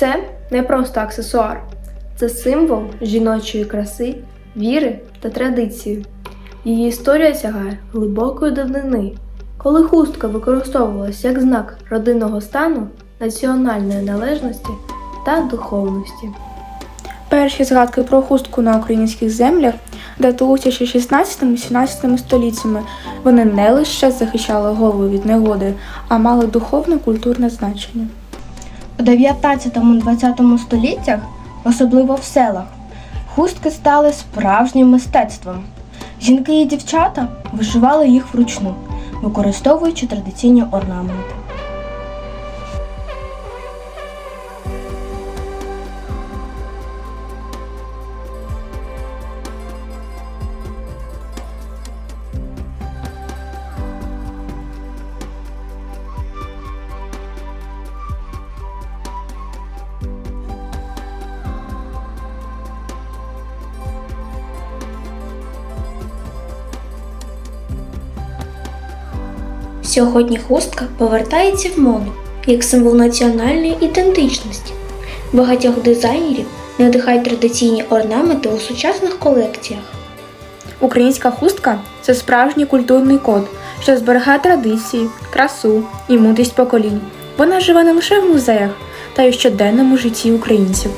Це не просто аксесуар, це символ жіночої краси, віри та традиції. Її історія сягає глибокої давнини, коли хустка використовувалася як знак родинного стану, національної належності та духовності. Перші згадки про хустку на українських землях датуються ще 16-17 століттями. Вони не лише захищали голову від негоди, а мали духовне культурне значення. У 19-20 століттях, особливо в селах, хустки стали справжнім мистецтвом. Жінки і дівчата вишивали їх вручну, використовуючи традиційні орнаменти. Сьогодні хустка повертається в моду як символ національної ідентичності. Багатьох дизайнерів надихають традиційні орнаменти у сучасних колекціях. Українська хустка це справжній культурний код, що зберігає традиції, красу і мудрість поколінь. Вона живе не лише в музеях, та й у щоденному житті українців.